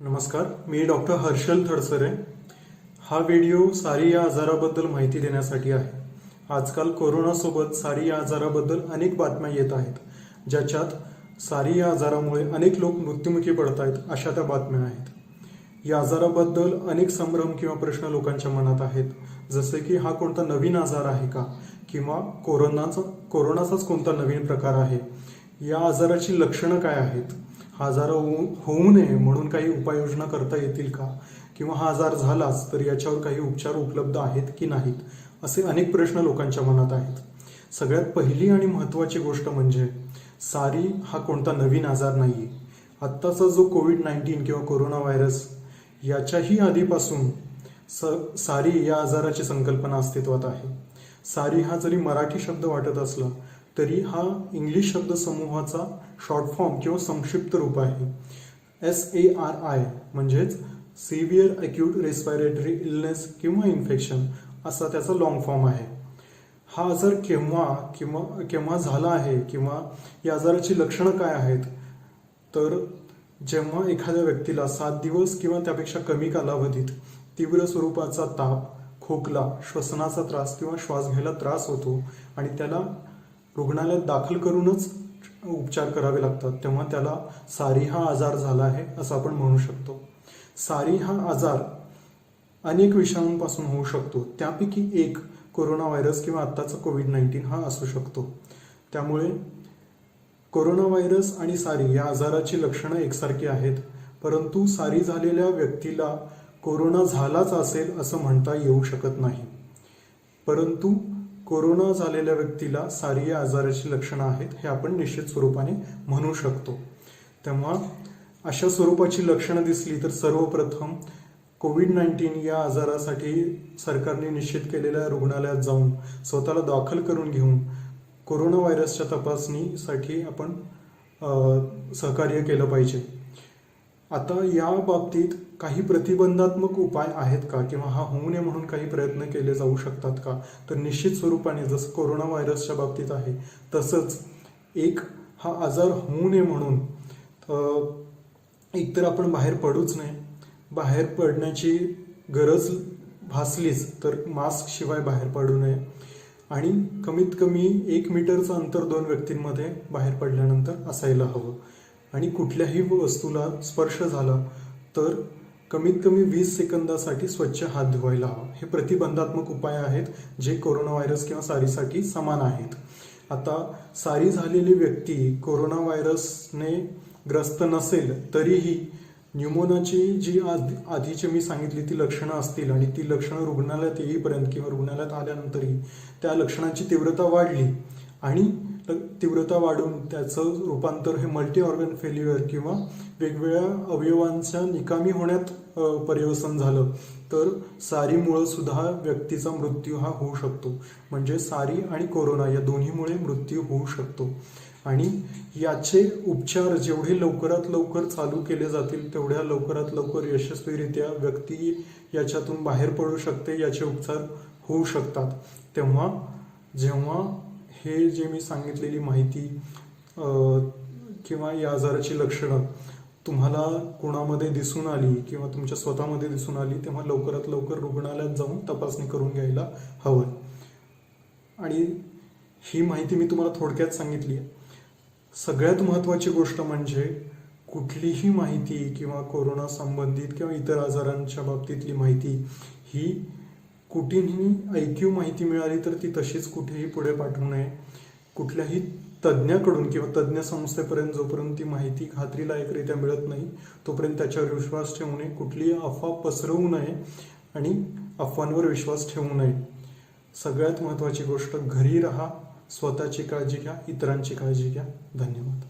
नमस्कार मी डॉक्टर हर्षल थडसरे. हा व्हिडिओ सारी या आजाराबद्दल माहिती देण्यासाठी आहे. आजकाल कोरोनासोबत सारी या आजाराबद्दल अनेक बातम्या येत आहेत ज्याच्यात सारी या आजारामुळे अनेक लोक मृत्युमुखी पडत आहेत अशा त्या बातम्या आहेत. या आजाराबद्दल अनेक संभ्रम किंवा प्रश्न लोकांच्या मनात आहेत. जसे की हा कोणता नवीन आजार आहे का? किंवा कोरोनाचा कोरोनाचाच कोणता नवीन प्रकार आहे? या आजाराची लक्षणं काय आहेत? हा आजार होऊ होऊ नये म्हणून काही उपाययोजना करता येतील का? किंवा हा आजार झालाच तर याच्यावर काही उपचार उपलब्ध आहेत की नाहीत? असे अनेक प्रश्न लोकांच्या मनात आहेत. सगळ्यात पहिली आणि महत्त्वाची गोष्ट म्हणजे सारी हा कोणता नवीन आजार नाही आहे आत्ताचा जो कोविड नाईन्टीन किंवा कोरोना व्हायरस याच्याही आधीपासून स सारी या आजाराची संकल्पना अस्तित्वात आहे. सारी हा जरी मराठी शब्द वाटत असला तरी हा इंग्लिश शब्द समूहाचा शॉर्ट फॉर्म किंवा संक्षिप्त रूप आहे. एस ए आर आय म्हणजेच सिव्हिअर अक्यूट रेस्पायरेटरी इलनेस किंवा इन्फेक्शन असा त्याचा लॉंग फॉर्म आहे. हा आजार केव्हा किंवा केव्हा झाला आहे किंवा या आजाराची लक्षणं काय आहेत? तर जेव्हा एखाद्या व्यक्तीला सात दिवस किंवा त्यापेक्षा कमी कालावधीत तीव्र स्वरूपाचा ताप खोकला श्वसनाचा त्रास किंवा श्वास घ्यायला त्रास होतो आणि त्याला रुग्णालयात दाखल करूनच उपचार करावे लागतात. तेव्हा त्याला सारी हा आजार झाला आहे असं आपण म्हणू शकतो. सारी हा आजार अनेक विषाणूंपासून होऊ शकतो. त्यापैकी एक कोरोना व्हायरस किंवा आत्ताचा कोविड नाईन्टीन हा असू शकतो. त्यामुळे कोरोना व्हायरस आणि सारी या आजाराची लक्षणं एकसारखी आहेत. परंतु सारी झालेल्या व्यक्तीला कोरोना झालाच असेल असं म्हणता येऊ शकत नाही. परंतु कोरोना झालेल्या व्यक्तीला सारी या आजाराची लक्षणं आहेत हे आपण निश्चित स्वरूपाने म्हणू शकतो. तेव्हा अशा स्वरूपाची लक्षणं दिसली तर सर्वप्रथम कोविड नाईन्टीन या आजारासाठी सरकारने निश्चित केलेल्या रुग्णालयात जाऊन स्वतःला दाखल करून घेऊन कोरोना व्हायरसच्या तपासणीसाठी आपण सहकार्य केलं पाहिजे. आता या बाबतीत काही प्रतिबंधात्मक उपाय आहेत का? किंवा हा होऊ नये म्हणून काही प्रयत्न केले जाऊ शकतात का? तर निश्चित स्वरूपाने जसं कोरोना व्हायरसच्या बाबतीत आहे तसंच एक हा आजार होऊ नये म्हणून एकतर आपण बाहेर पडूच नये. बाहेर पडण्याची गरज भासलीच तर मास्क शिवाय बाहेर पडू नये. आणि कमीत कमी एक मीटरचं अंतर दोन व्यक्तींमध्ये बाहेर पडल्यानंतर असायला हवं. आणि कुठल्याही वस्तूला स्पर्श झाला तर कमीत कमी वीस सेकंदासाठी स्वच्छ हात धुवायला हवा. हे प्रतिबंधात्मक उपाय आहेत जे कोरोना व्हायरस किंवा सारीसाठी समान आहेत. आता सारी झालेली व्यक्ती कोरोना व्हायरसने ग्रस्त नसेल तरीही न्यूमोनाची जी आधी आधीची मी सांगितली ती लक्षणं असतील आणि ती लक्षणं रुग्णालयात येईपर्यंत किंवा रुग्णालयात आल्यानंतरही त्या लक्षणांची तीव्रता वाढली आणि तीव्रता वाढून त्याचं रूपांतर हे मल्टी ऑर्गन फेल्युअर किंवा वेगवेगळ्या अवयवांच्या निकामी होण्यात परिवसन पर्यवसन झालं. तर सारीमुळं सुद्धा व्यक्तीचा मृत्यू हा होऊ शकतो. म्हणजे सारी आणि कोरोना या दोन्हीमुळे मृत्यू होऊ शकतो. आणि याचे उपचार जेवढे लवकरात लवकर चालू केले जातील तेवढ्या लवकरात लवकर यशस्वीरित्या व्यक्ती याच्यातून बाहेर पडू शकते याचे उपचार होऊ शकतात. तेव्हा जेव्हा हे जे मी सांगितलेली माहिती किंवा या आजाराची लक्षणं तुम्हाला कोणामध्ये दिसून आली किंवा तुमच्या स्वतःमध्ये दिसून आली तेव्हा लवकरात लवकर रुग्णालयात जाऊन तपासणी करून घ्यायला हवं. आणि ही माहिती मी तुम्हाला थोडक्यात सांगितली आहे. सगळ्यात महत्त्वाची गोष्ट म्हणजे कुठलीही माहिती किंवा कोरोना संबंधित किंवा इतर आजारांच्या बाबतीतली माहिती ही कुठेही ऐकीव माहिती मिळाली तर ती तशीच कुठेही पुढे पाठवू नये. कुठल्याही तज्ज्ञाकडून किंवा तज्ज्ञ संस्थेपर्यंत जोपर्यंत ती माहिती खात्रीलायकरित्या मिळत नाही तोपर्यंत त्याच्यावर विश्वास ठेवू नये. कुठलीही अफवा पसरवू नये आणि अफवांवर विश्वास ठेवू नये. सगळ्यात महत्त्वाची गोष्ट घरी राहा स्वतःची काळजी घ्या इतरांची काळजी घ्या. धन्यवाद.